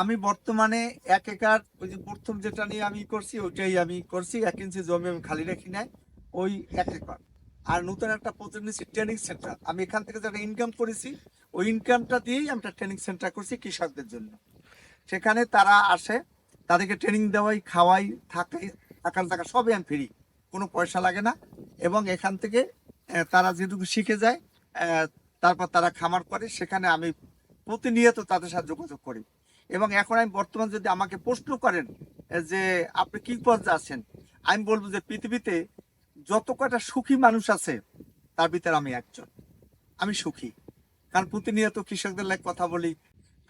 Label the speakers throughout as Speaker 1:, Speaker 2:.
Speaker 1: আমি বর্তমানে এক একর, ওই যে প্রথম যেটা নিয়ে আমি করছি, ওইটাই আমি করছি। এক ইঞ্চি জমি আমি খালি রাখি নাই, ওই এক একর। আর নতুন একটা নিচ্ছি ট্রেনিং সেন্টার আমি এখান থেকে যেটা ইনকাম করেছি, ওই ইনকামটা দিয়েই আমি একটা ট্রেনিং সেন্টার করছি কৃষকদের জন্য। সেখানে তারা আসে, তাদেরকে ট্রেনিং দেওয়াই, খাওয়াই, থাকাই, থাকার টাকা সবই আমি ফ্রি কোনো পয়সা লাগে না। এবং এখান থেকে তারা যেটুকু শিখে যায় তারপর তারা খামার করে, সেখানে আমি প্রতিনিয়ত তাদের সাথে যোগাযোগ করি। এবং এখন আমি বর্তমান যদি আমাকে প্রশ্ন করেন যে আপনি কি পর্যায়ে আছেন, আমি বলব যে পৃথিবীতে যত কটা সুখী মানুষ আছে, তার ভিতরে আমি একজন। আমি সুখী। কারণ প্রতিনিয়ত কৃষকদের লাগে কথা বলি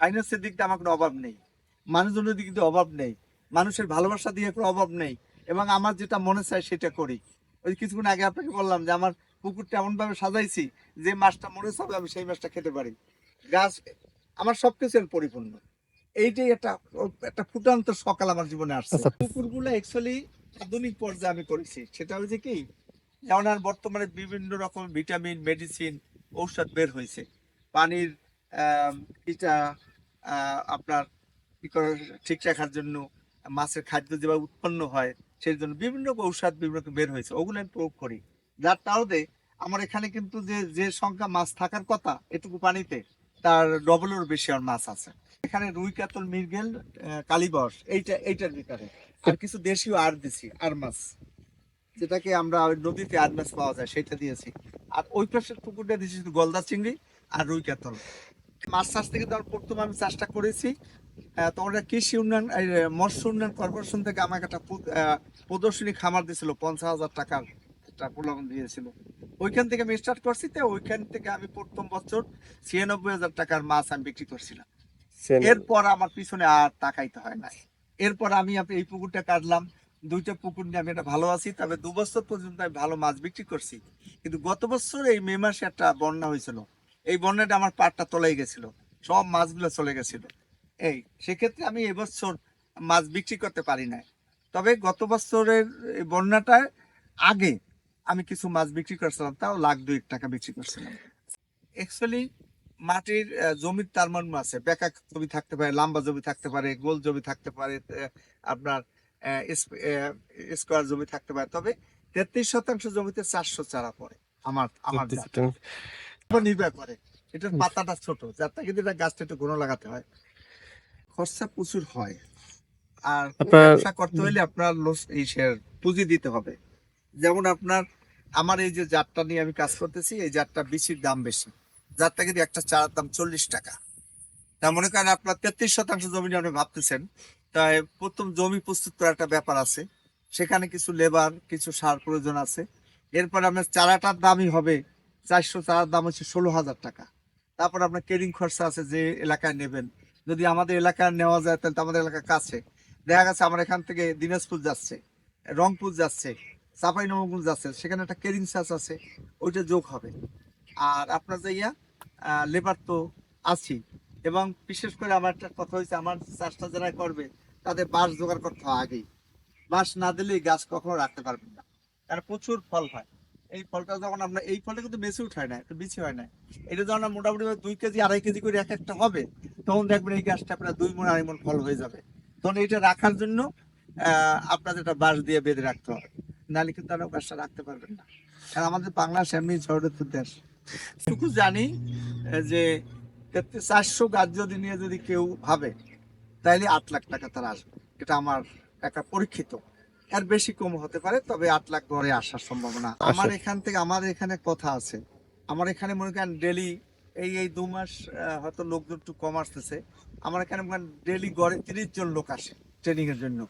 Speaker 1: ফাইন্যান্সের দিক দিয়ে আমার কোনো অভাব নেই, মানুষজনের দিক দিয়ে অভাব নেই, মানুষের ভালোবাসা দিয়ে কোনো অভাব নেই, এবং আমার যেটা মনে চায় সেটা করি। ওই কিছুক্ষণ আগে আপনাকে বললাম যে আমার পুকুরটা এমনভাবে সাজাইছি, যে মাছটা মনে চাবে আমি সেই মাছটা খেতে পারি। গাছ, আমার সবকিছু এর পরিপূর্ণ। এইটাই একটা একটা ফুটান্ত সকাল আমার জীবনে আসছে।
Speaker 2: আচ্ছা।
Speaker 1: পুকুরগুলো অ্যাকচুয়ালি আধুনিক পর্যায়ে আমি করেছি। সেটা হচ্ছে কি যেমন আর বর্তমানে বিভিন্ন রকম ভিটামিন মেডিসিন ঔষধ বের হয়েছে। পানির এটা আপনার কি করে ঠিক রাখার জন্য মাছের খাদ্য যেভাবে উৎপন্ন হয় সেই জন্য বিভিন্ন ঔষধ বিভিন্ন রকম বের হয়েছে। ওগুলো আমি প্রয়োগ করি। যার তাহলে আমার এখানে কিন্তু যে যে সংখ্যা মাছ থাকার কথা এটুকু পানিতে তার ডবলের বেশি আর মাছ আছে। এখানে রুই কাতল মৃগেল আহ, কালীবস এইটা এইটার ভিতরে। আর কিছু দেশীয় আর দিছি আর মাছ। যেটাকে আমরা নদীতে আর মাছ পাওয়া যায় সেটা দিয়েছি। আর ওই পাশের পুকুরটা দিয়েছি গলদা চিংড়ি আর রুই কাতল। মাছ চাষ থেকে ধর প্রথম আমি চাষটা করেছি। তখন কৃষি উন্নয়ন মৎস্য উন্নয়ন কর্পোরেশন থেকে আমাকে একটা প্রদর্শনী খামার দিয়েছিল পঞ্চাশ হাজার টাকার। একটা প্রলোভন দিয়েছিল। ওইখান থেকে আমি স্টার্ট করছি তো ওইখান থেকে আমি প্রথম বছর ছিয়ানব্বই হাজার টাকার মাছ আমি বিক্রি করছিলাম। এরপর আমার পিছনে আর তাকাইতে হয় না এরপর আমি এই পুকুরটা কাটলাম। দুইটা পুকুর নিয়ে আমি এটা ভালো আছি তবে দু বছর পর্যন্ত আমি ভালো মাছ বিক্রি করছি। কিন্তু গত বছর এই মে মাসে একটা বন্যা হয়েছিল। এই বন্যাটা আমার পাটটা তলাই গেছিল। সব মাছগুলো চলে গেছিল। এই সেক্ষেত্রে আমি এবছর মাছ বিক্রি করতে পারি না তবে গত বছরের এই বন্যাটার আগে আমি কিছু মাছ বিক্রি করছিলাম তাও লাখ দুই টাকা বিক্রি করছিলাম। অ্যাকচুয়ালি মাটির জমির তার মান আছে। বেকা জমি থাকতে পারে লম্বা জমি থাকতে পারে গোল জমি থাকতে পারে আপনার স্কোয়ার জমি থাকতে পারে। তবে তেত্রিশ শতাংশ জমিতে চারশো চারা পড়ে আমার আমার নির্ভর করে এটার। পাতাটা ছোট যার থেকে এটা গাছটা একটু ঘন লাগাতে হয়। খরচা প্রচুর হয়। আর ব্যবসা করতে হলে আপনার লোস এই শেয়ার পুঁজি দিতে হবে। যেমন আপনার আমার এই যে জাতটা নিয়ে আমি কাজ করতেছি, এই জাতটা বেশির দাম বেশি। জাতটা কিন্তু একটা চারার দাম চল্লিশ টাকা, তা মনে করেন আপনার তেত্রিশ শতাংশ জমি নিয়ে আপনি ভাবতেছেন, তাই প্রথম জমি প্রস্তুত করার একটা ব্যাপার আছে। সেখানে কিছু লেবার, কিছু সার প্রয়োজন আছে। এরপর আপনার চারাটার দামই হবে চারশো, চারার দাম হচ্ছে ষোলো হাজার টাকা। তারপর আপনার কেরিং খরচা আছে যে এলাকায় নেবেন। যদি আমাদের এলাকায় নেওয়া যায়, তাহলে তো আমাদের এলাকার কাছে। দেখা গেছে আমার এখান থেকে দিনাজপুর যাচ্ছে, রংপুর যাচ্ছে। চাপাই নবগঞ্জ আছে, সেখানে একটা কেরিং চার্জ আছে, ওইটা যোগ হবে। আর আপনার যে ইয়া লেবার তো আছি এবং বিশেষ করে আমার একটা কথা হয়েছে, আমার চাষটা যারা করবে, তাদের বাঁশ জোগাড় করতে হয় আগেই। বাঁশ না দিলে এই গাছ কখনো রাখতে পারবেন না। কারণ প্রচুর ফল হয়। এই ফলটা যখন আমরা, এই ফলটা কিন্তু বেশি উঠায় না, একটু বেশি হয় না। এটা যখন মোটামুটি দুই কেজি, আড়াই কেজি করে এক একটা হবে, তখন দেখবেন এই গাছটা আপনার দুই মন আড়াই মন ফল হয়ে যাবে। তখন এইটা রাখার জন্য আপনাদের একটা বাঁশ দিয়ে বেঁধে রাখতে হবে। নাহলে কিন্তু আমরা গাছটা রাখতে পারবেন না। কারণ আমাদের বাংলাদেশ এমনি ঝড়ের দেশ। টুকু জানি যে চারশো গাছ যদি নিয়ে যদি কেউ ভাবে তাইলে আট লাখ টাকা তার আসবে। এটা আমার একটা পরীক্ষিত। এর বেশি কম হতে পারে তবে আট লাখ ঘরে আসার সম্ভাবনা। আমার এখান থেকে আমার এখানে কথা আছে। আমার এখানে মনে করেন ডেলি এই এই দু মাস হয়তো লোকজন একটু কম আসতেছে। আমার এখানে মনে করেন ডেলি গড়ে তিরিশ জন লোক আসে ট্রেনিং এর জন্য।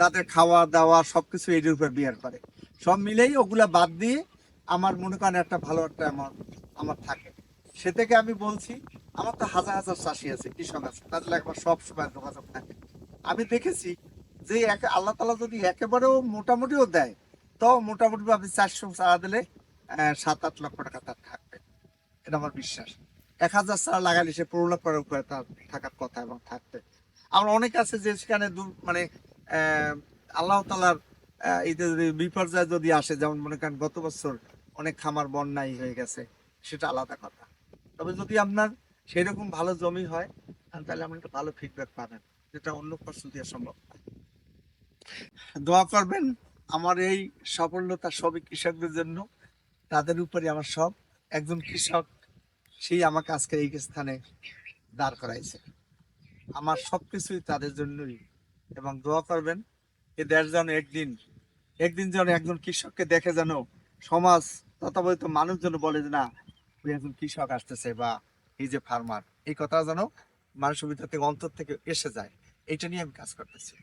Speaker 1: তাদের খাওয়া দাওয়া সবকিছু এর উপর বিয়ার করে। সব মিলেই ওগুলা বাদ দিয়ে আমার মনে করেন একটা ভালো একটা আমার আমার থাকে। সে থেকে আমি বলছি, আমার তো হাজার হাজার চাষি আছে, কৃষক আছে, তাদের একবার সব সময় যোগাযোগ থাকে। আমি দেখেছি যে এক, আল্লাহ তালা যদি একেবারেও মোটামুটিও দেয় তো মোটামুটি আপনি চারশো চারা দিলে সাত আট লক্ষ টাকা তার থাকবে। এটা আমার বিশ্বাস। এক হাজার চারা লাগালে সে পনেরো লক্ষ টাকার উপরে তার থাকার কথা এবং থাকবে। আমরা অনেক আছে যে সেখানে মানে আল্লাহ তালার এই যদি বিপর্যয় যদি আসে, যেমন মনে করেন গত বছর অনেক খামার বন্যাই হয়ে গেছে, সেটা আলাদা কথা। তবে যদি আপনার সেই রকম ভালো জমি হয়, তাহলে আপনি একটা ভালো ফিডব্যাক পাবেন, যেটা অন্য ফসল দিয়ে সম্ভব। দোয়া করবেন, আমার এই সফলতা সবই কৃষকদের জন্য, তাদের উপরে আমার সব। একজন কৃষক, সেই আমাকে আজকে এই স্থানে দাঁড় করাইছে। আমার সবকিছুই তাদের জন্যই। এবং দোয়া করবেন এ দেশ যেন একদিন একদিন যেন একজন কৃষককে দেখে যেন সমাজ তথাকথিত মানুষ যেন বলে যে, না একজন কৃষক আসতেছে বা এই যে ফার্মার এই কথা যেন মানুষের ভিতর থেকে, অন্তর থেকে এসে যায়। এটা নিয়ে আমি কাজ করতেছি।